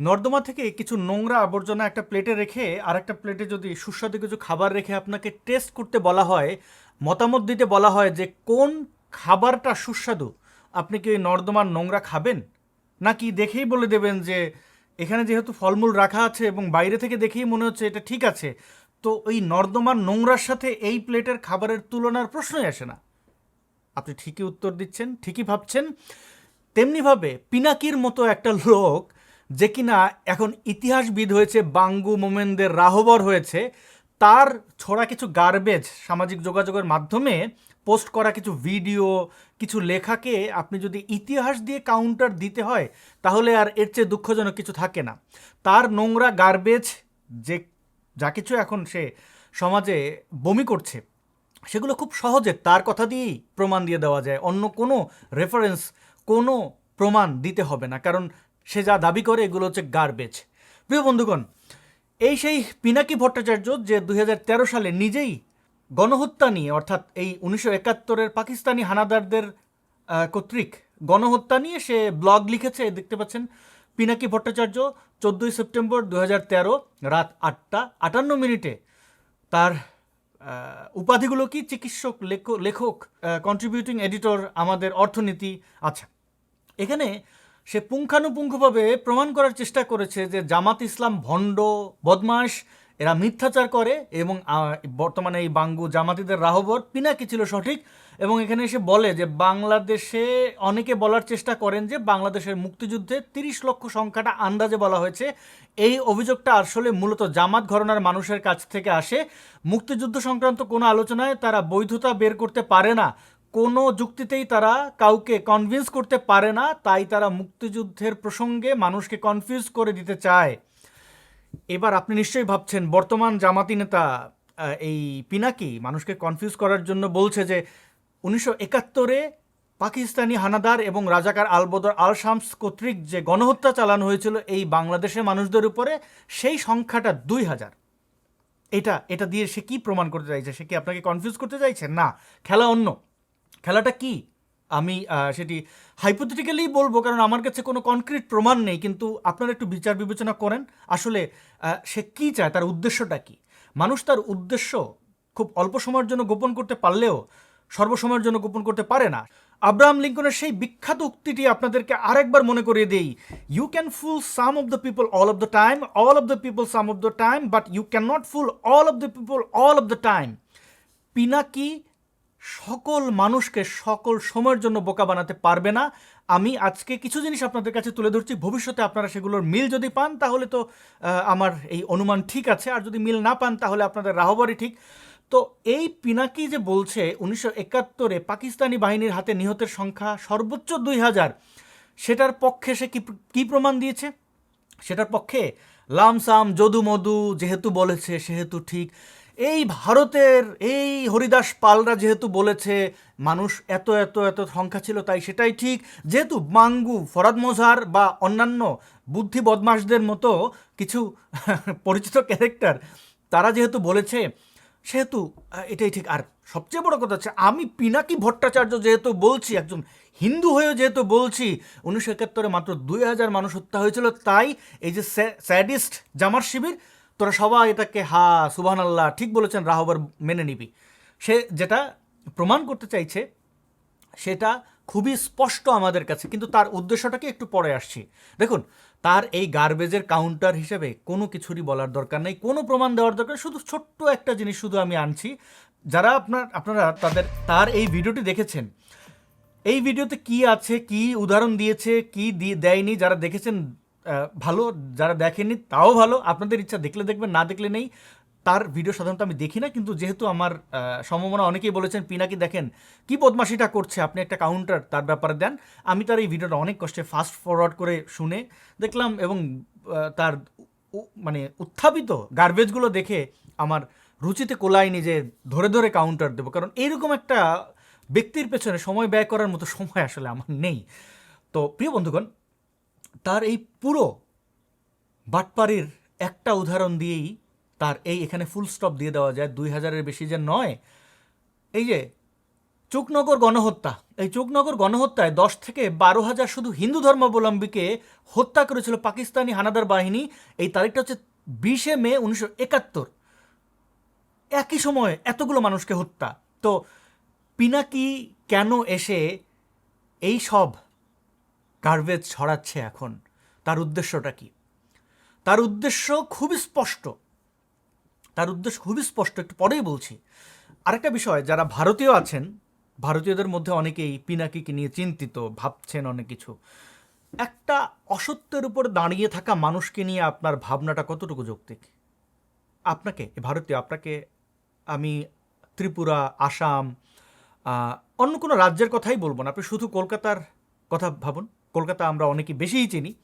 নর্দমা থেকে কিছু নোংরা আবর্জনা একটা প্লেটে রেখে আর একটা প্লেটে যদি সুস্বাদু কিছু খাবার রেখে আপনাকে টেস্ট করতে বলা হয়, মতামত দিতে বলা হয় যে কোন খাবারটা সুস্বাদু, আপনি কি ওই নর্দমার নোংরা খাবেন? নাকি দেখেই বলে দেবেন যে এখানে যেহেতু ফলমূল রাখা আছে এবং বাইরে থেকে দেখেই মনে হচ্ছে এটা ঠিক আছে, তো ওই নর্দমার নোংরার সাথে এই প্লেটের খাবারের তুলনার প্রশ্নই আসে না। আপনি ঠিকই উত্তর দিচ্ছেন, ঠিকই ভাবছেন। তেমনিভাবে পিনাকির মতো একটা লোক যে কিনা এখন ইতিহাসবিদ হয়েছে বাঙ্গু মোমেনদের রাহবর হয়েছে, তার ছড়া কিছু গার্বেজ সামাজিক যোগাযোগের মাধ্যমে পোস্ট করা কিছু ভিডিও কিছু লেখাকে আপনি যদি ইতিহাস দিয়ে কাউন্টার দিতে হয়, তাহলে আর এর চেয়ে দুঃখজনক কিছু থাকে না। তার নোংরা গার্বেজ যে, যা কিছু এখন সে সমাজে বমি করছে, সেগুলো খুব সহজে তার কথা দিয়েই প্রমাণ দিয়ে দেওয়া যায়। অন্য কোনো রেফারেন্স কোনো প্রমাণ দিতে হবে না। কারণ সে যা দাবি করে, এগুলো হচ্ছে গার্বেজ প্রিয় বন্ধুগণ, এই সেই পিনাকি ভট্টাচার্য যে দু হাজার তেরো সালে নিজেই গণহত্যা নিয়ে, অর্থাৎ এই উনিশশো একাত্তরের পাকিস্তানি হানাদারদের কর্তৃক গণহত্যা নিয়ে সে ব্লগ লিখেছে দেখতে পাচ্ছেন, পিনাকি ভট্টাচার্য চোদ্দোই সেপ্টেম্বর দুই হাজার তেরো রাত আটটা, আটান্ন মিনিটে তার উপাধিগুলো কি? চিকিৎসক, লেখ- লেখক কন্ট্রিবিউটিং এডিটর আমাদের অর্থনীতি আচ্ছা এখানে সে পুঙ্খানুপুঙ্খভাবে প্রমাণ করার চেষ্টা করেছে যে জামাত ইসলাম ভণ্ড বদমাস এরা মিথ্যাচার করে এবং বর্তমানে এই বাঙ্গু জামাতিদের রাহবর পিনাকি ছিল সঠিক এবং এখানে এসে বলে যে বাংলাদেশে অনেকে বলার চেষ্টা করেন যে বাংলাদেশের মুক্তিযুদ্ধে তিরিশ লক্ষ সংখ্যাটা আন্দাজে বলা হয়েছে। এই অভিযোগটা আসলে মূলত জামাত ঘরনার মানুষের কাছ থেকে আসে। মুক্তিযুদ্ধ সংক্রান্ত কোনো আলোচনায় তারা বৈধতা বের করতে পারে না। কোনো যুক্তিতেই তারা কাউকে কনভিন্স করতে পারে না, তাই তারা মুক্তিযুদ্ধের প্রসঙ্গে মানুষকে কনফিউজ করে দিতে চায়। এবার আপনি নিশ্চয়ই ভাবছেন, বর্তমান জামাতি নেতা এই পিনাকি মানুষকে কনফিউজ করার জন্য বলছে যে, উনিশশো একাত্তরে পাকিস্তানি হানাদার এবং রাজাকার আলবদর আল শামস কর্তৃক যে গণহত্যা চালানো হয়েছিল এই বাংলাদেশের মানুষদের উপরে, সেই সংখ্যাটা দুই হাজার। এটা এটা দিয়ে সে কি প্রমাণ করতে চাইছে? সে কি আপনাকে কনফিউজ করতে চাইছে? না, খেলা অন্য। খেলাটা কি? আমি সেটি হাইপোথেটিক্যালি বলব, কারণ আমার কাছে কোনো কনক্রিট প্রমাণ নেই, কিন্তু আপনারা একটু বিচার বিবেচনা করেন। আসলে সে কী চায়, তার উদ্দেশ্যটা কি? মানুষ তার উদ্দেশ্য খুব অল্প সময়ের জন্য গোপন করতে পারলেও সর্বসময়ের জন্য গোপন করতে পারে না। আব্রাহাম লিঙ্কনের সেই বিখ্যাত উক্তিটি আপনাদেরকে আরেকবার মনে করিয়ে দেই। You can fool some of the people all of the time all of the people some of the time but you can not fool all of the people all of the time Pinaki সকল মানুষকে সকল সময়ের জন্য বোকা বানাতে পারবে না। আমি আজকে কিছু জিনিস আপনাদের কাছে তুলে ধরছি। ভবিষ্যতে আপনারা সেগুলোর মিল যদি পান, তাহলে তো আমার এই অনুমান ঠিক আছে। আর যদি মিল না পান, তাহলে আপনাদের রাহবারই ঠিক। তো এই পিনাকি যে বলছে, উনিশশো একাত্তরে পাকিস্তানি বাহিনীর হাতে নিহতের সংখ্যা সর্বোচ্চ দুই হাজার। সেটার পক্ষে সে কি প্রমাণ দিয়েছে? সেটার পক্ষে লামসাম যদু মধু যেহেতু বলেছে, সেহেতু ঠিক। এই ভারতের, এই হরিদাস পালরা যেহেতু বলেছে, মানুষ এত এত এত সংখ্যা ছিল, তাই সেটাই ঠিক। যেহেতু মাঙ্গু, ফরাদ মোজার বা অন্যান্য বুদ্ধি বদমাশদের মতো কিছু পরিচিত ক্যারেক্টার তারা যেহেতু বলেছে, সেহেতু এটাই ঠিক। আর সবচেয়ে বড় কথা হচ্ছে, আমি পিনাকি ভট্টাচার্য যেহেতু বলছি, একজন হিন্দু হয়েও যেহেতু বলছি, উনিশশো একাত্তরে মাত্র দুই হাজার মানুষ হত্যা হয়েছিল, তাই এই যে স্যাডিস্ট জামার শিবির তোরা সবাই এটাকে, হা সুবাহ আল্লাহ ঠিক বলেছেন রাহবার মেনে নিবি। সে যেটা প্রমাণ করতে চাইছে, সেটা খুবই স্পষ্ট আমাদের কাছে, কিন্তু তার উদ্দেশ্যটাকে একটু পরে আসছি। দেখুন, তার এই গার্বেজের কাউন্টার হিসেবে কোনো কিছুরই বলার দরকার নেই, কোনো প্রমাণ দেওয়ার দরকার শুধু ছোট্ট একটা জিনিস শুধু আমি আনছি। যারা আপনার, আপনারা তাদের, তার এই ভিডিওটি দেখেছেন, এই ভিডিওতে কি আছে, কি উদাহরণ দিয়েছে, কি দিয়ে, দেয়নি, যারা দেখেছেন ভালো যারা দেখেননি তাও ভালো। আপনাদের ইচ্ছা দেখলে দেখবেন, না দেখলে নেই। তার ভিডিও সাধারণত আমি দেখি না, কিন্তু যেহেতু আমার সম্ভাবনা অনেকেই বলেছেন পিনাকি দেখেন, কি বদমাশিটা করছে, আপনি একটা কাউন্টার তার ব্যাপারে দেন। আমি তার এই ভিডিওটা অনেক কষ্টে ফাস্ট ফরওয়ার্ড করে শুনে দেখলাম এবং তার মানে উত্থাপিত গার্বেজগুলো দেখে আমার রুচিতে কোলায়নি যে ধরে ধরে কাউন্টার দেবো। কারণ এইরকম একটা ব্যক্তির পেছনে সময় ব্যয় করার মতো সময় আসলে আমার নেই। তো প্রিয় বন্ধুগণ তার এই পুরো বাটপাড়ির একটা উদাহরণ দিয়েই তার এই এখানে ফুল স্টপ দিয়ে দেওয়া যায়। দুই হাজারের বেশি যে নয়, এই যে চুকনগর গণহত্যা, এই চুকনগর গণহত্যায় দশ থেকে বারো হাজার শুধু হিন্দু ধর্মাবলম্বীকে হত্যা করেছিল পাকিস্তানি হানাদার বাহিনী। এই তারিখটা হচ্ছে বিশে মে উনিশশো একাত্তর। একই সময়ে এতগুলো মানুষকে হত্যা। তো পিনাকি কেন এসে এই সব গার্বেজ ছড়াচ্ছে এখন। তার উদ্দেশ্যটা কি? তার উদ্দেশ্য খুবই স্পষ্ট। তার উদ্দেশ্য খুবই স্পষ্ট, একটু পরেই বলছি। আরেকটা বিষয়, যারা ভারতীয় আছেন, ভারতীয়দের মধ্যে অনেকেই পিনাকিকে নিয়ে চিন্তিত, ভাবছেন অনেক কিছু। একটা অসত্যের উপর দাঁড়িয়ে থাকা মানুষকে নিয়ে আপনার ভাবনাটা কতটুকু যৌক্তিক? আপনাকে ভারতীয়, আপনাকে, আমি ত্রিপুরা, আসাম অন্য কোনো রাজ্যের কথাই বলব না। আপনি শুধু কলকাতার কথা ভাবুন। কলকাতা আমরা অনেকে বেশিই চিনি।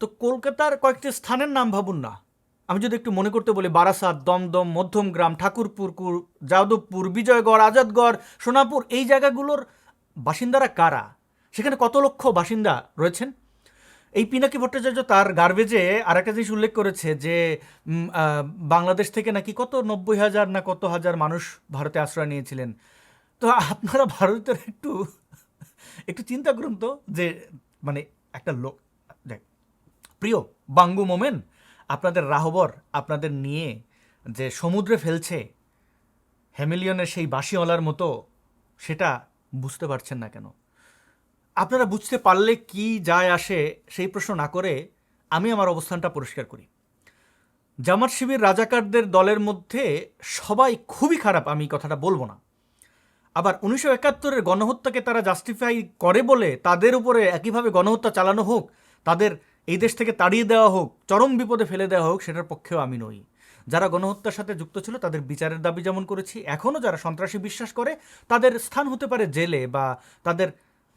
তো কলকাতার কয়েকটি স্থানের নাম ভাবুন না। আমি যদি একটু মনে করতে বলি, বারাসাত, দমদম মধ্যমগ্রাম ঠাকুরপুর, কুর- যাদবপুর, বিজয়গড়, আজাদগড়, সোনাপুর, এই জায়গাগুলোর বাসিন্দারা কারা? সেখানে কত লক্ষ বাসিন্দা রয়েছেন? এই পিনাকি ভট্টাচার্য তার গার্বেজে আর একটা জিনিস উল্লেখ করেছে যে বাংলাদেশ থেকে নাকি কত নব্বই হাজার না কত হাজার মানুষ ভারতে আশ্রয় নিয়েছিলেন? তো আপনারা ভারতের একটু একটু চিন্তা করুন তো যে মানে একটা লোক দেখ, প্রিয় বাঙ্গু মোমেন, আপনাদের রাহবর আপনাদের নিয়ে যে সমুদ্রে ফেলছে হ্যামিলিয়নের সেই বাঁশিওয়ালার মতো, সেটা বুঝতে পারছেন না কেন? আপনারা বুঝতে পারলে কি যায় আসে সেই প্রশ্ন না করে আমি আমার অবস্থানটা পরিষ্কার করি। জামাত শিবির রাজাকারদের দলের মধ্যে সবাই খুবই খারাপ, আমি কথাটা বলব না। আবার উনিশশো একাত্তরের গণহত্যাকে তারা জাস্টিফাই করে বলে তাদের উপরে একইভাবে গণহত্যা চালানো হোক, তাদের এই দেশ থেকে তাড়িয়ে দেওয়া হোক, চরম বিপদে ফেলে দেওয়া হোক, সেটার পক্ষেও আমি নই। যারা গণহত্যার সাথে যুক্ত ছিল, তাদের বিচারের দাবি যেমন করেছি, এখনও যারা সন্ত্রাসী বিশ্বাস করে, তাদের স্থান হতে পারে জেলে বা তাদের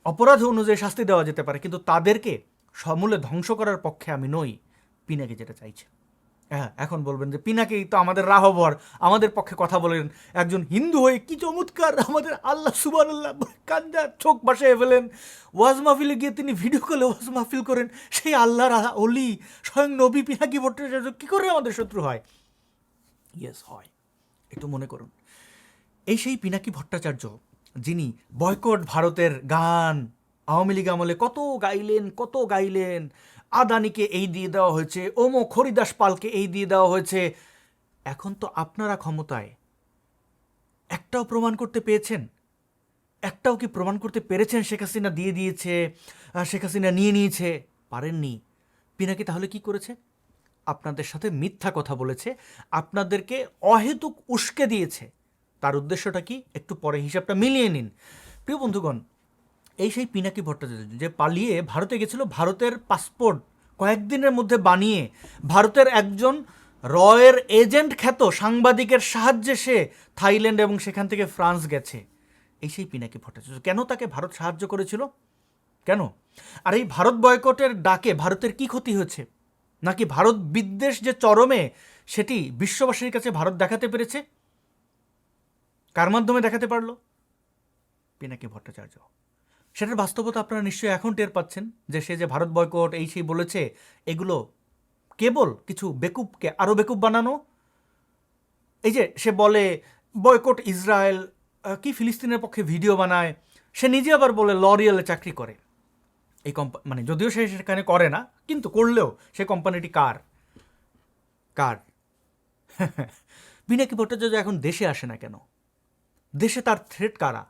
অপরাধ অনুযায়ী শাস্তি দেওয়া যেতে পারে, কিন্তু তাদেরকে সমূলে ধ্বংস করার পক্ষে আমি নই, পিনাকি যেটা চাইছে। হ্যাঁ এখন বলবেন যে পিনাকেই তো আমাদের রাহবর, আমাদের পক্ষে কথা বলেন। একজন হিন্দু হয়ে কি চমৎকার, আমাদের আল্লাহ সুবান আল্লাহ কান্দা চোখ বাসায় ফেলেন। ওয়াজ মাহফিলে গিয়ে তিনি ভিডিও কলে ওয়াজ মাহফিল করেন। সেই আল্লাহর অলি, স্বয়ং নবী পিনাকি ভট্টাচার্য, কী করে আমাদের শত্রু হয়? ইয়েস হয়। একটু মনে করুন। এই সেই পিনাকি ভট্টাচার্য, যিনি বয়কট ভারতের গান আওয়ামী লীগ আমলে কত গাইলেন কত গাইলেন আদানিকে এই দিয়ে দেওয়া হয়েছে, ওমো খরিদাস পালকে এই দিয়ে দেওয়া হয়েছে। এখন তো আপনারা ক্ষমতায়। একটাও প্রমাণ করতে পেয়েছেন? একটাও কি প্রমাণ করতে পেরেছেন শেখ হাসিনা দিয়ে দিয়েছে শেখ হাসিনা নিয়ে নিয়েছে? পারেননি। পিনাকি তাহলে কি করেছে? আপনাদের সাথে মিথ্যা কথা বলেছে, আপনাদেরকে অহেতুক উস্কে দিয়েছে। তার উদ্দেশ্যটা কি? একটু পরে হিসাবটা মিলিয়ে নিন। প্রিয় বন্ধুগণ এই সেই পিনাকি ভট্টাচার্য যে পালিয়ে ভারতে গেছিল, ভারতের পাসপোর্ট কয়েকদিনের মধ্যে বানিয়ে ভারতের একজন রয়ের এজেন্ট খ্যাত সাংবাদিকের সাহায্যে সে থাইল্যান্ড এবং সেখান থেকে ফ্রান্স গেছে। এই সেই পিনাকি ভট্টাচার্য, কেন তাকে ভারত সাহায্য করেছিল? কেন? আর এই ভারত বয়কটের ডাকে ভারতের কি ক্ষতি হয়েছে? নাকি ভারত বিদ্বেষ যে চরমে সেটি বিশ্ববাসীর কাছে ভারত দেখাতে পেরেছে? কার মাধ্যমে দেখাতে পারল? পিনাকি ভট্টাচার্য। সেটার বাস্তবতা আপনারা নিশ্চয়ই এখন টের পাচ্ছেন যে সে যে ভারত বয়কট, এই সেই বলেছে, এগুলো কেবল কিছু বেকুবকে আরও বেকুব বানানো। এই যে সে বলে, বয়কট ইসরায়েল কি ফিলিস্তিনের পক্ষে ভিডিও বানায়, সে নিজে আবার বলে লরিয়ালে চাকরি করে। এই কোম্পা মানে যদিও সে সেখানে করে না, কিন্তু করলেও সে কোম্পানিটি কার? কার? পিনাকি ভট্টাচার্য এখন দেশে আসে না কেন? দেশে তার থ্রেট কারা?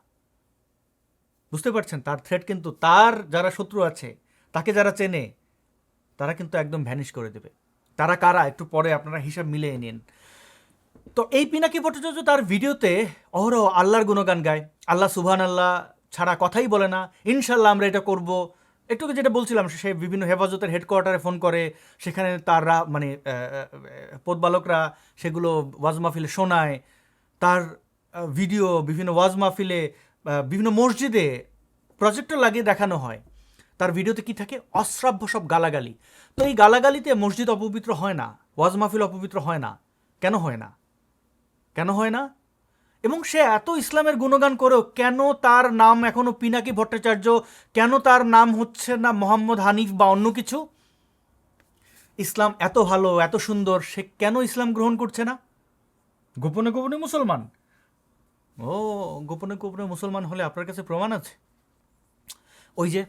বুঝতে পারছেন? তার থ্রেট কিন্তু তার যারা শত্রু আছে তাকে যারা চেনে তারা কিন্তু একদম ভ্যানিশ করে দেবে। তারা কারা? একটু পরে আপনারা হিসাব মিলিয়ে নিন। তো এই পিনাকি ভট্টাচার্য তার ভিডিওতে অহরহ আল্লাহর গুণগান গায়। আল্লাহ সুবহান আল্লাহ ছাড়া কথাই বলে না। ইনশাল্লাহ আমরা এটা করব। একটু যেটা বলছিলাম সে বিভিন্ন হেফাজতের হেডকোয়ার্টারে ফোন করে। সেখানে তারা মানে আহ, সেগুলো ওয়াজ মাহফিলে শোনায়। তার ভিডিও বিভিন্ন ওয়াজ মাহফিলে বিভিন্ন মসজিদে প্রজেক্টর লাগিয়ে দেখানো হয়। তার ভিডিওতে কি থাকে? অশ্রাব্য সব গালাগালি। তো এই গালাগালিতে মসজিদ অপবিত্র হয় না, ওয়াজ মাহফিল অপবিত্র হয় না। কেন হয় না? কেন হয় না? এবং সে এত ইসলামের গুণগান করেও কেন তার নাম এখনও পিনাকি ভট্টাচার্য, কেন তার নাম হচ্ছে না মোহাম্মদ হানিফ বা অন্য কিছু? ইসলাম এত ভালো, এত সুন্দর, সে কেন ইসলাম গ্রহণ করছে না? গোপনে গোপনে মুসলমান। ও, গোপনে গোপনে মুসলমান হলে আপনার কাছে প্রমাণ আছে? ওই যে,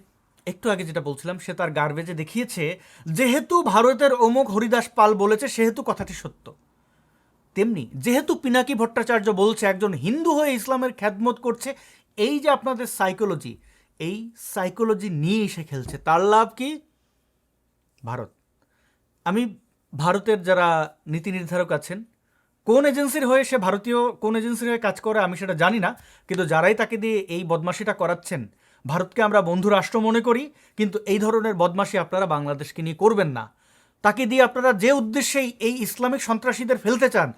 একটু আগে যেটা বলছিলাম, সে তার গার্বেজে দেখিয়েছে, যেহেতু ভারতের অমুক হরিদাস পাল বলেছে, সেহেতু কথাটি সত্য। তেমনি, যেহেতু পিনাকি ভট্টাচার্য বলছে, একজন হিন্দু হয়ে ইসলামের খ্যাতমত করছে, এই যে আপনাদের সাইকোলজি এই সাইকোলজি নিয়েই সে খেলছে, তার লাভ কি? ভারত। আমি ভারতের যারা নীতি নির্ধারক আছেন কোন এজেন্সির হয়ে সে ভারতীয় কোন এজেন্সির হয়ে কাজ করে আমি সেটা জানি না, কিন্তু যারাই তাকে দিয়ে এই বদমাশিটা করাচ্ছেন, ভারতকে আমরা বন্ধু রাষ্ট্র মনে করি, কিন্তু এই ধরনের বদমাশি আপনারা বাংলাদেশকে নিয়ে করবেন না। তাকে দিয়ে আপনারা যে উদ্দেশ্যেই এই ইসলামিক সন্ত্রাসীদের ফেলতে চান,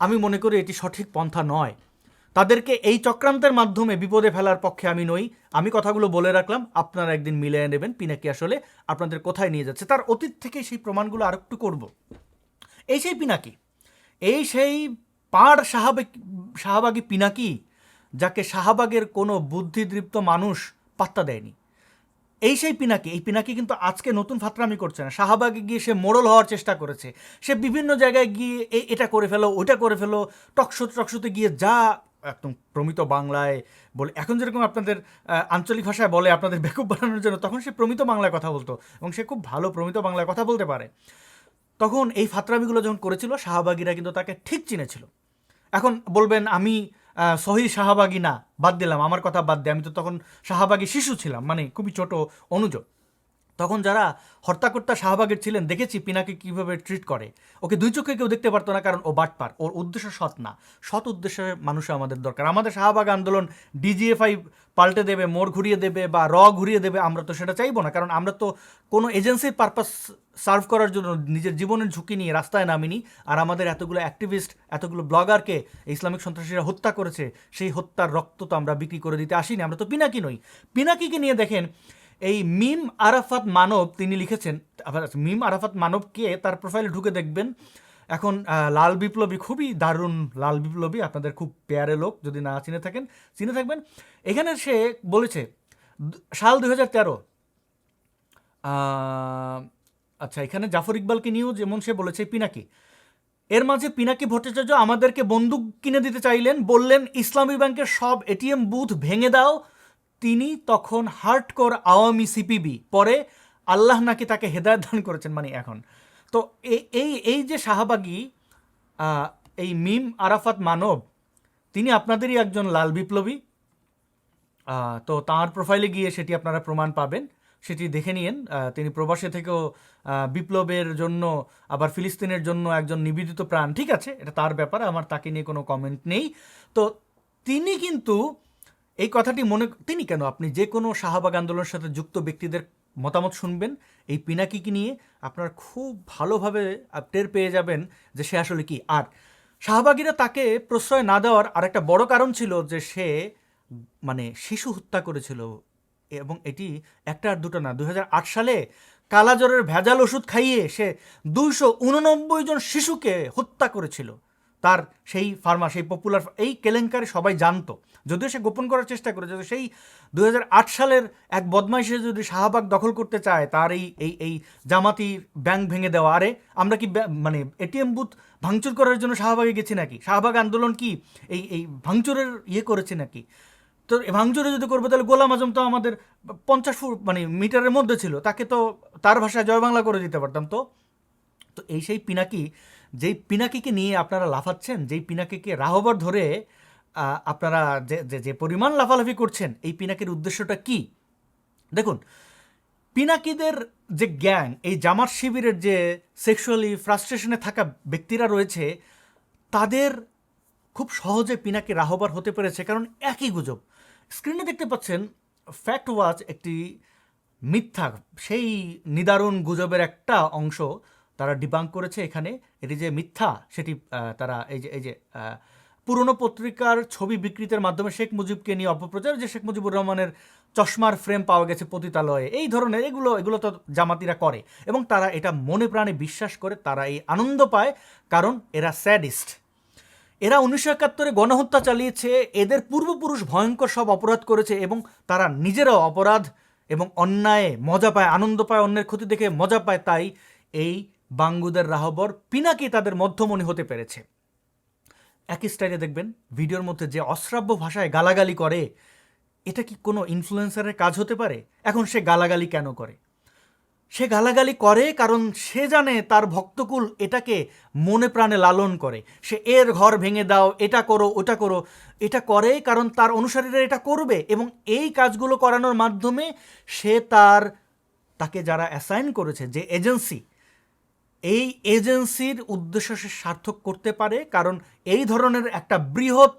আমি মনে করি এটি সঠিক পন্থা নয়। তাদেরকে এই চক্রান্তের মাধ্যমে বিপদে ফেলার পক্ষে আমি নই। আমি কথাগুলো বলে রাখলাম, আপনারা একদিন মিলিয়ে নেবেন পিনাকি আসলে, আপনাদের কোথায় নিয়ে যাচ্ছে, তার অতীত থেকে সেই প্রমাণগুলো আরেকটু করব। এই সেই পিনাকি এই সেই পাড় শাহাবে শাহবাগী পিনাকি, যাকে শাহবাগের কোনো বুদ্ধিদৃপ্ত মানুষ পাত্তা দেয়নি। এই সেই পিনাকি, এই পিনাকি কিন্তু আজকে নতুন ফাতরামি করছে না। শাহবাগে গিয়ে সে মোড়ল হওয়ার চেষ্টা করেছে। সে বিভিন্ন জায়গায় গিয়ে এটা করে ফেলো ওটা করে ফেলো টকশো টকশোতে গিয়ে যা একদম প্রমিত বাংলায় বলে, এখন যেরকম আপনাদের আঞ্চলিক ভাষায় বলে আপনাদের বেকুব বানানোর জন্য, তখন সে প্রমিত বাংলায় কথা বলতো এবং সে খুব ভালো প্রমিত বাংলায় কথা বলতে পারে। তখন এই ফাতরামিগুলো যখন করেছিল, শাহবাগিরা কিন্তু তাকে ঠিক চিনেছিল। এখন বলবেন, আমি সহি শাহবাগি না, বাদ দিলাম, আমার কথা বাদ দিয়ে আমি তো তখন শাহবাগি শিশু ছিলাম মানে খুবই ছোট, অনুজ। তখন যারা হর্তাকর্তা শাহবাগের ছিলেন, দেখেছি পিনাকে কীভাবে ট্রিট করে। ওকে দুই চোখে কেউ দেখতে পারতো না কারণ ও বাটপার, ওর উদ্দেশ্য সৎ না। সৎ উদ্দেশ্যে মানুষ আমাদের দরকার। আমাদের শাহবাগ আন্দোলন ডিজিএফআই পাল্টে দেবে, মোড় ঘুরিয়ে দেবে বা র ঘুরিয়ে দেবে, আমরা তো সেটা চাইব না। কারণ আমরা তো কোনো এজেন্সির পারপাস সার্ভ করার জন্য নিজের জীবনের ঝুঁকি নিয়ে রাস্তায় নামিনি। আর আমাদের এতগুলো অ্যাক্টিভিস্ট এতগুলো ব্লগারকে ইসলামিক সন্ত্রাসীরা হত্যা করেছে, সেই হত্যার রক্ত তো আমরা বিক্রি করে দিতে আসিনি। আমরা তো পিনাকি নই। পিনাকিকে নিয়ে দেখেন এই মিম আরাফাত মানব তিনি লিখেছেন, আবার মিম আরাফাত মানবকে তার প্রোফাইলে ঢুকে দেখবেন। এখন লাল বিপ্লবী খুবই দারুণ লাল বিপ্লবী, আপনাদের খুব পেয়ারে লোক, যদি না চিনে থাকেন, চিনে থাকবেন। এখানে সে বলেছে সাল দুই হাজার তেরো আচ্ছা এখানে জাফর ইকবালকে নিয়েও যেমন সে বলেছে, পিনাকি। এর মাঝে পিনাকি ভট্টাচার্য আমাদেরকে বন্দুক কিনে দিতে চাইলেন, বললেন, ইসলামী ব্যাংকের সব এটিএম বুথ ভেঙে দাও তিনি তখন হার্ডকোর আওয়ামী সিপিবি পরে আল্লাহ নাকি তাকে হেদায়ত দান করেছেন মানে এখন। তো এই এই যে শাহবাগী এই মিম আরাফাত মানব তিনি আপনাদেরই একজন লাল বিপ্লবী। তো তার প্রোফাইলে গিয়ে সেটি আপনারা প্রমাণ পাবেন। সেটি দেখে আহ, তিনি প্রবাসে থেকেও বিপ্লবের জন্য আবার ফিলিস্তিনের জন্য একজন নিবেদিত প্রাণ। ঠিক আছে? এটা তার ব্যাপার আমার তাকে নিয়ে কোনো কমেন্ট নেই। তো তিনি কিন্তু এই কথাটি মনে তিনি কেন? আপনি যে কোনো শাহবাগ আন্দোলনের সাথে যুক্ত ব্যক্তিদের মতামত শুনবেন। এই পিনাকিকে নিয়ে আপনার খুব ভালোভাবে টের পেয়ে যাবেন যে সে আসলে কি। আর শাহবাগীরা তাকে প্রশ্রয় না দেওয়ার আরেকটা বড় কারণ ছিল যে সে মানে শিশু হত্যা করেছিল। এবং এটি একটা আর দুটো না দু হাজার আট সালে কালাজ্বরের ভেজাল ওষুধ খাইয়ে সে দুইশো উননব্বই জন শিশুকে হত্যা করেছিল। তার সেই ফার্মা, সেই পপুলার এই কেলেঙ্কারি সবাই জানতো। যদিও সে গোপন করার চেষ্টা করেছে তো সেই দু হাজার আট সালের এক বদমাইশে যদি শাহবাগ দখল করতে চায়, তার এই এই এই জামাতির ব্যাংক ভেঙে দেওয়া। আরে, আমরা কি মানে এটিএম বুথ ভাঙচুর করার জন্য শাহবাগে গেছি নাকি? শাহবাগ আন্দোলন কি এই এই ভাঙচুরের ইয়ে করেছে নাকি? তো ভাঙচুরে যদি করব, তাহলে গোলাম আজম তো আমাদের পঞ্চাশ ফুট মানে মিটারের মধ্যে ছিল, তাকে তো তার ভাষায় জয় বাংলা করে দিতে পারতাম। তো তো এই সেই পিনাকি যেই পিনাকিকে নিয়ে আপনারা লাফাচ্ছেন, যেই পিনাকিকে রাহবার ধরে আপনারা যে যে পরিমাণ লাফালাফি করছেন, এই পিনাকির উদ্দেশ্যটা কি? দেখুন, পিনাকিদের যে গ্যাং, এই জামাত শিবিরের যে সেক্সুয়ালি ফ্রাস্ট্রেশনে থাকা ব্যক্তিরা রয়েছে, তাদের খুব সহজে পিনাকি রাহবার হতে পেরেছে, কারণ একই গুজব। স্ক্রিনে দেখতে পাচ্ছেন, ফ্যাক্ট ওয়াচ একটি মিথ্যা, সেই নিদারুণ গুজবের একটা অংশ তারা ডিবাং করেছে এখানে। এটি যে মিথ্যা, সেটি তারা এই যে এই যে পুরনো পত্রিকার ছবি বিকৃতের মাধ্যমে শেখ মুজিবকে নিয়ে অপপ্রচার, যে শেখ মুজিবুর রহমানের চশমার ফ্রেম পাওয়া গেছে পতিতালয়ে, এই ধরনের এগুলো এগুলো তো জামাতিরা করে এবং তারা এটা মনে প্রাণে বিশ্বাস করে, তারা এই আনন্দ পায়, কারণ এরা স্যাডিস্ট। এরা উনিশশো একাত্তরে গণহত্যা চালিয়েছে, এদের পূর্বপুরুষ ভয়ঙ্কর সব অপরাধ করেছে এবং তারা নিজেরাও অপরাধ এবং অন্যায়ে, মজা পায়, আনন্দ পায়, অন্যের ক্ষতি দেখে মজা পায়, তাই এই বাঙ্গুদের রাহবর পিনাকি তাদের মধ্যমণি হতে পেরেছে। একই স্টাইলে দেখবেন, ভিডিওর মধ্যে যে অশ্রাব্য ভাষায় গালাগালি করে, এটা কি কোনো ইনফ্লুয়েন্সারের কাজ হতে পারে? এখন সে গালাগালি কেন করে? সে গালাগালি করে কারণ সে জানে তার ভক্তকুল এটাকে মনে প্রাণে লালন করে। সে, এর ঘর ভেঙে দাও, এটা করো, ওটা করো। এটা করে কারণ তার অনুসারীরা এটা করবে এবং এই কাজগুলো করানোর মাধ্যমে সে তার, তাকে যারা অ্যাসাইন করেছে, যে এজেন্সি এই এজেন্সির উদ্দেশ্য সে সার্থক করতে পারে, কারণ এই ধরনের একটা বৃহৎ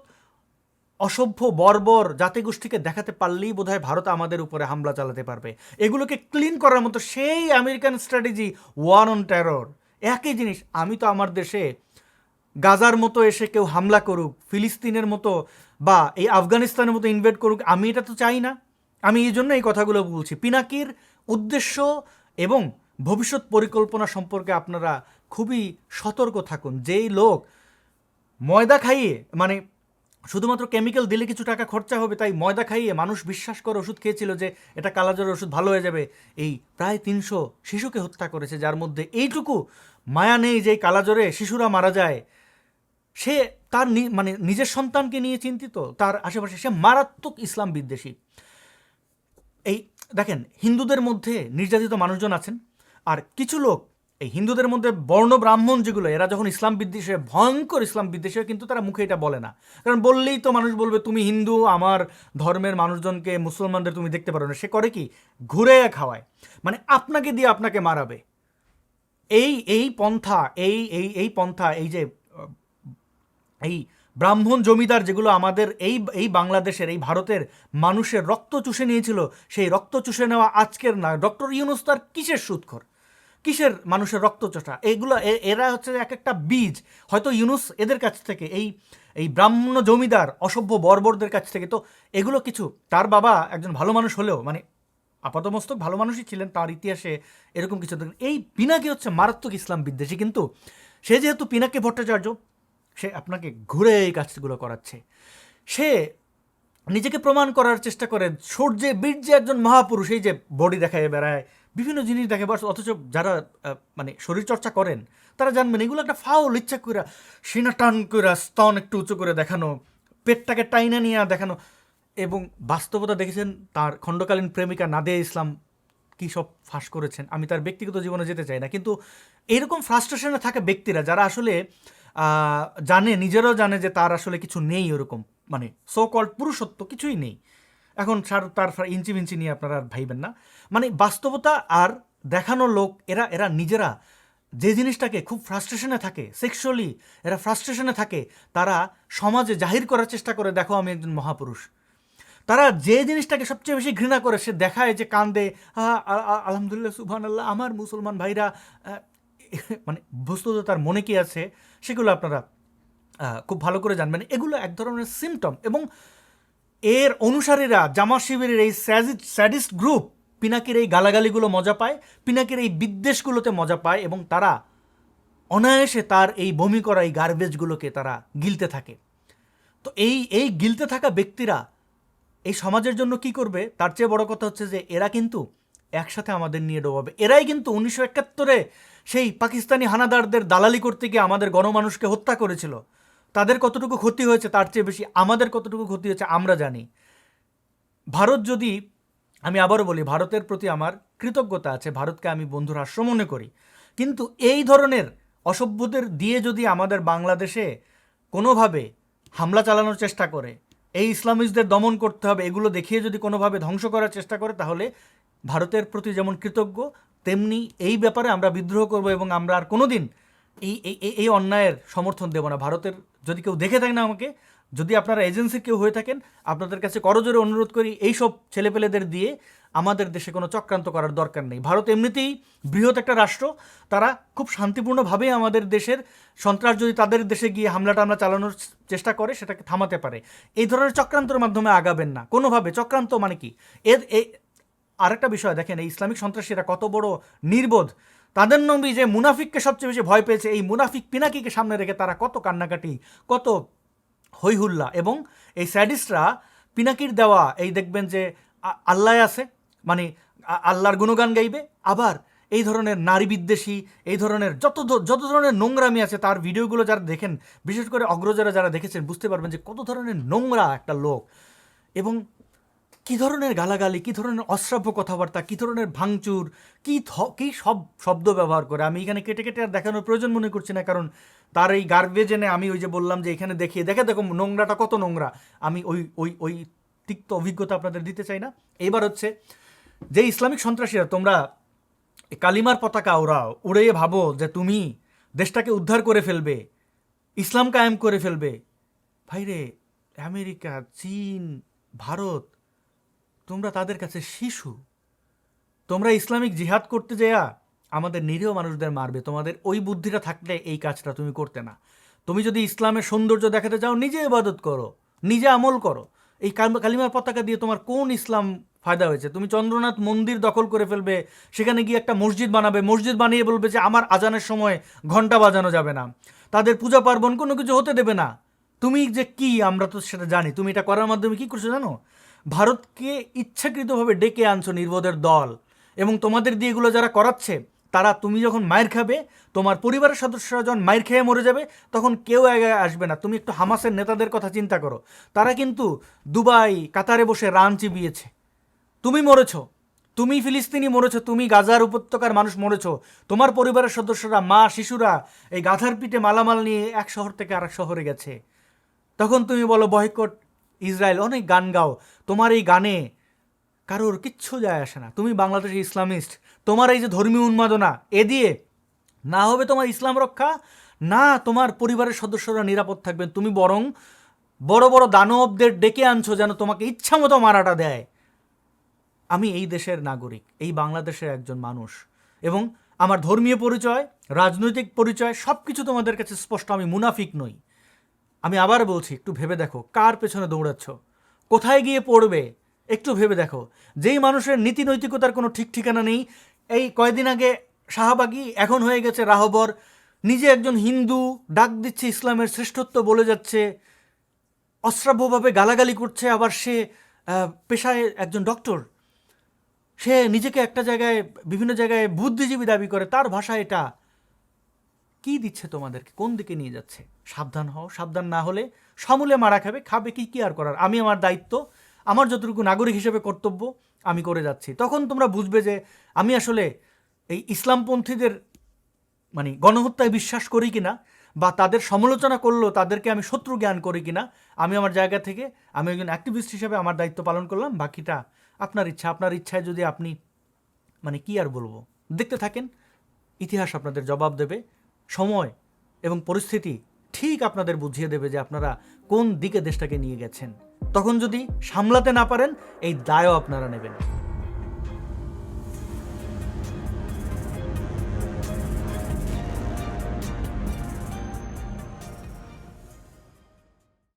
অসভ্য বর্বর জাতিগোষ্ঠীকে দেখাতে পারলেই বোধহয় ভারত আমাদের উপরে হামলা চালাতে পারবে। এগুলোকে ক্লিন করার মতো সেই American strategy war on terror একই জিনিস, আমি তো আমার দেশে গাজার মতো এসে কেউ হামলা করুক, ফিলিস্তিনের মতো বা এই আফগানিস্তানের মতো ইনভেট করুক, আমি এটা তো চাই না। আমি এই জন্য এই কথাগুলো বলছি। পিনাকির উদ্দেশ্য এবং ভবিষ্যৎ পরিকল্পনা সম্পর্কে আপনারা খুবই সতর্ক থাকুন। যেই লোক ময়দা খাইয়ে মানে শুধুমাত্র কেমিক্যাল দিলে কিছু টাকা খরচা হবে, তাই ময়দা খাইয়ে মানুষ বিশ্বাস করে ওষুধ খেয়েছিল যে এটা কালাজ্বরের ওষুধ ভালো হয়ে যাবে। এই প্রায় তিনশো শিশুকে হত্যা করেছে, যার মধ্যে এইটুকু মায়া নেই যে কালাজ্বরে শিশুরা মারা যায়। সে তার মানে নিজের সন্তানকে নিয়ে চিন্তিত, তার আশেপাশে সে মারাত্মক ইসলাম বিদ্বেষী। এই দেখেন, হিন্দুদের মধ্যে নির্যাতিত মানুষজন আছেন আর কিছু লোক, এই হিন্দুদের মধ্যে বর্ণ ব্রাহ্মণ যেগুলো, এরা যখন ইসলাম বিদ্বেষে, ভয়ঙ্কর ইসলাম বিদ্বেষে, কিন্তু তারা মুখে এটা বলে না। কারণ বললেই তো মানুষ বলবে, তুমি হিন্দু, আমার ধর্মের মানুষজনকে, মুসলমানদের তুমি দেখতে পারো না। সে করে কি? ঘুরে খাওয়ায়। মানে আপনাকে দিয়ে আপনাকে মারাবে। এই এই পন্থা, এই এই এই পন্থা, এই যে এই ব্রাহ্মণ জমিদার যেগুলো আমাদের এই এই বাংলাদেশের, এই ভারতের মানুষের রক্ত চুষে নিয়েছিল, সেই রক্ত চুষে নেওয়া আজকের না। ডক্টর ইউনুস তার কিসের সুৎখর? কিসের মানুষের রক্ত চোষা এগুলো এ- এরা হচ্ছে এক একটা বীজ। হয়তো ইউনুস এদের কাছ থেকে, এই এই ব্রাহ্মণ জমিদার, অসভ্য বর্বরদের কাছ থেকে, তো এগুলো কিছু, তার বাবা একজন ভালো মানুষ হলেও মানে আপাতমস্তক ভালো মানুষই ছিলেন, তার ইতিহাসে এরকম কিছু। এই পিনাকি হচ্ছে মারাত্মক ইসলাম বিদ্বেষী, কিন্তু সে যেহেতু পিনাকি ভট্টাচার্য, সে আপনাকে ঘুরে এই কাজগুলো করাচ্ছে। সে নিজেকে প্রমাণ করার চেষ্টা করে, সূর্যে, বীর্যে একজন মহাপুরুষ, এই যে বডি দেখায় বেড়ায় বিভিন্ন জিনিস দেখে, বাস, অথচ যারা মানে শরীরচর্চা করেন, তারা জানবেন এগুলো একটা ফাউল ইচ্ছা করে সিনা টান করে স্তন একটু উঁচু করে দেখানো, পেটটাকে টাইনা নিয়ে দেখানো, এবং বাস্তবতা দেখেছেন তার খণ্ডকালীন প্রেমিকা নাদিয়া ইসলাম কী সব ফাঁস করেছেন, আমি তার ব্যক্তিগত জীবনে যেতে চাই না, কিন্তু এরকম ফ্রাস্ট্রেশনে থাকা ব্যক্তিরা যারা আসলে জানে, নিজেরাও জানে যে তার আসলে কিছু নেই ওরকম মানে সো কল্ড পুরুষত্ব কিছুই নেই। এখন তার ইঞ্চি মিঞ্চি নিয়ে আপনারা আর ভাইবেন না। মানে বাস্তবতা আর দেখানো লোক, এরা এরা নিজেরা যে জিনিসটাকে খুব ফ্রাস্ট্রেশনে থাকে সেক্সুয়ালি এরা ফ্রাস্ট্রেশনে থাকে, তারা সমাজে জাহির করার চেষ্টা করে, দেখো আমি একজন মহাপুরুষ। তারা যে জিনিসটাকে সবচেয়ে বেশি ঘৃণা করে, সে দেখায় যে কান্দে আলহামদুলিল্লাহ সুবহান আল্লাহ আমার মুসলমান ভাইরা মানে বস্তুত তার মনে কি আছে, সেগুলো আপনারা খুব ভালো করে জানবেন। এগুলো এক ধরনের সিমটম এবং এর অনুসারীরা জামা শিবিরের এই স্যাডিস্ট গ্রুপ পিনাকির এই গালাগালিগুলো মজা পায়, পিনাকির এই বিদ্বেষগুলোতে মজা পায় এবং তারা অনায়াসে তার এই বমি করা এই গার্বেজগুলোকে তারা গিলতে থাকে। তো এই এই গিলতে থাকা ব্যক্তিরা এই সমাজের জন্য কি করবে? তার চেয়ে বড় কথা হচ্ছে যে এরা কিন্তু একসাথে আমাদের নিয়ে ডোবাবে। এরাই কিন্তু উনিশশো একাত্তরে সেই পাকিস্তানি হানাদারদের দালালি করতে গিয়ে আমাদের গণমানুষকে হত্যা করেছিল। তাদের কতটুকু ক্ষতি হয়েছে তার চেয়ে বেশি আমাদের কতটুকু ক্ষতি হয়েছে আমরা জানি। ভারত যদি, আমি আবারও বলি, ভারতের প্রতি আমার কৃতজ্ঞতা আছে, ভারতকে আমি বন্ধু রাষ্ট্র মনে করি। কিন্তু এই ধরনের অসভ্যদের দিয়ে যদি আমাদের বাংলাদেশে কোনোভাবে হামলা চালানোর চেষ্টা করে, এই ইসলামিস্টদের দমন করতে হবে, এগুলো দেখিয়ে যদি কোনোভাবে ধ্বংস করার চেষ্টা করে, তাহলে ভারতের প্রতি যেমন কৃতজ্ঞ, তেমনি এই ব্যাপারে আমরা বিদ্রোহ করব এবং আমরা আর কোনো দিন এই, এই- এই অন্যায়ের সমর্থন দেব না। ভারতের যদি কেউ দেখে থাকেন আমাকে, যদি আপনারা এজেন্সির কেউ হয়ে থাকেন, আপনাদের কাছে করজোরে অনুরোধ করি, এইসব ছেলেপেলেদের দিয়ে আমাদের দেশে কোনো চক্রান্ত করার দরকার নেই। ভারত এমনিতেই বৃহৎ একটা রাষ্ট্র, তারা খুব শান্তিপূর্ণভাবেই আমাদের দেশের সন্ত্রাস যদি তাদের দেশে গিয়ে হামলাটা আমরা চালানোর চেষ্টা করে, সেটাকে থামাতে পারে। এই ধরনের চক্রান্তর মাধ্যমে আগাবেন না। কোনোভাবে, চক্রান্ত মানে কি? এর আরেকটা বিষয় দেখেন, এই ইসলামিক সন্ত্রাসীরা কত বড় নির্বোধ। তাদের নবী যে মুনাফিককে সবচেয়ে বেশি ভয় পেয়েছে, এই মুনাফিক পিনাকিকে সামনে রেখে তারা কত কান্নাকাটি, কত হইহুল্লা এবং এই স্যাডিস্টরা পিনাকির দেওয়া, এই দেখবেন যে আল্লাহ আছে মানে আল্লাহর গুণগান গাইবে। আবার এই ধরনের নারী বিদ্বেষী, এই ধরনের যত যত ধরনের নোংরামি আছে, তার ভিডিওগুলো যারা দেখেন, বিশেষ করে অগ্রজরা যারা দেখেছেন, বুঝতে পারবেন যে কত ধরনের নোংরা একটা লোক। এবং কী ধরনের গালাগালি, কী ধরনের অশ্রাব্য কথাবার্তা, কী ধরনের ভাঙচুর, কী কী সব শব্দ ব্যবহার করে? আমি এখানে কেটে কেটে আর দেখানোর প্রয়োজন মনে করছি না, কারণ তার এই গার্বেজ এনে আমি ওই যে বললাম যে এখানে দেখিয়ে, দেখে দেখো নোংরাটা কত নোংরা। আমি ওই ওই ওই তিক্ত অভিজ্ঞতা আপনাদের দিতে চাই না। এবার হচ্ছে, যে ইসলামিক সন্ত্রাসীরা, তোমরা কালিমার পতাকা ওরাও উড়িয়ে ভাবো যে তুমি দেশটাকে উদ্ধার করে ফেলবে, ইসলাম কায়েম করে ফেলবে। ভাইরে, আমেরিকা, চীন, ভারত তোমরা তাদের কাছে শিশু। তোমরা ইসলামিক জিহাদ করতে যেয়া আমাদের নিরীহ মানুষদের মারবে। তোমাদের ওই বুদ্ধিটা থাকলে এই কাজটা তুমি করতে না। তুমি যদি ইসলামের সৌন্দর্য দেখাতে চাও, নিজে ইবাদত করো, নিজে আমল করো। এই কাল- কালিমার পতাকা দিয়ে তোমার কোন ইসলাম ফায়দা হয়েছে? তুমি চন্দ্রনাথ মন্দির দখল করে ফেলবে, সেখানে গিয়ে একটা মসজিদ বানাবে, মসজিদ বানিয়ে বলবে যে, আমার আজানের সময় ঘণ্টা বাজানো যাবে না। তাদের পূজা পার্বণ কোনো কিছু হতে দেবে না। তুমি যে কি, আমরা তো সেটা জানি। তুমি এটা করার মাধ্যমে কি করছ জানো? ভারতকে ইচ্ছাকৃতভাবে ডেকে আনছো নির্বোধের দল। এবং তোমাদের দিয়ে এগুলো যারা করাচ্ছে, তারা তুমি যখন মায়ের খাবে, তোমার পরিবারের সদস্যরা যখন মায়ের খেয়ে মরে যাবে, তখন কেউ আগে আসবে না। তুমি একটু হামাসের নেতাদের কথা চিন্তা করো। তারা কিন্তু দুবাই, কাতারে বসে রান চিবিয়েছে। তুমি মরেছো। তুমি ফিলিস্তিনি মরেছো, তুমি গাজার উপত্যকার মানুষ মরেছো। তোমার পরিবারের সদস্যরা, মা, শিশুরা এই গাধার পিঠে মালামাল নিয়ে এক শহর থেকে আরেক শহরে গেছে। তখন তুমি বলো, বয়কট ইসরায়েল, অনেক গান গাও। তোমার এই গানে কারোর কিচ্ছু যায় আসে না। তুমি বাংলাদেশের ইসলামিস্ট, তোমার এই যে ধর্মীয় উন্মাদনা, এ দিয়ে না হবে তোমার ইসলাম রক্ষা, না তোমার পরিবারের সদস্যরা নিরাপদ থাকবেন। তুমি বরং বড় বড় দানবদের ডেকে আনছো যেন তোমাকে ইচ্ছা মতো মারাটা দেয়। আমি এই দেশের নাগরিক, এই বাংলাদেশের একজন মানুষ এবং আমার ধর্মীয় পরিচয়, রাজনৈতিক পরিচয় সব কিছু তোমাদের কাছে স্পষ্ট, আমি মুনাফিক নই। আমি আবার বলছি, একটু ভেবে দেখো, কার পেছনে দৌড়াচ্ছ? কোথায় গিয়ে পড়বে? একটু ভেবে দেখো। যেই মানুষের নীতি নৈতিকতার কোনো ঠিক ঠিকানা নেই, এই কয়দিন আগে শাহবাগি এখন হয়ে গেছে রাহবর। নিজে একজন হিন্দু, ডাক দিচ্ছে ইসলামের শ্রেষ্ঠত্ব বলে যাচ্ছে। অশ্রাব্যভাবে গালাগালি করছে আবার সে পেশায় একজন ডক্টর। সে নিজেকে একটা জায়গায়, বিভিন্ন জায়গায় বুদ্ধিজীবী দাবি করে, তার ভাষা এটা। কি দিচ্ছে তোমাদেরকে? কোন দিকে নিয়ে যাচ্ছে? সাবধান হও, সাবধান না হলে সমূলে মারা খাবে খাবে কি কি আর করার? আমি আমার দায়িত্ব, আমার যতটুকু নাগরিক হিসেবে কর্তব্য, আমি করে যাচ্ছি। তখন তোমরা বুঝবে যে আমি আসলে এই ইসলামপন্থীদের মানে গণহত্যায় বিশ্বাস করি কিনা, বা তাদের সমালোচনা করলেও তাদেরকে আমি শত্রু জ্ঞান করি কিনা, আমি আমার জায়গা থেকে, আমি একজন অ্যাক্টিভিস্ট হিসেবে আমার দায়িত্ব পালন করলাম, বাকিটা আপনার ইচ্ছা। আপনার ইচ্ছায় যদি আপনি মানে কি আর বলব? দেখতে থাকেন, ইতিহাস আপনাদের জবাব দেবে। সময় এবং পরিস্থিতি ঠিক আপনাদের বুঝিয়ে দেবে যে আপনারা কোন দিকে দেশটাকে নিয়ে গেছেন। তখন যদি সামলাতে না পারেন, এই দায়ও আপনারা নেবেন।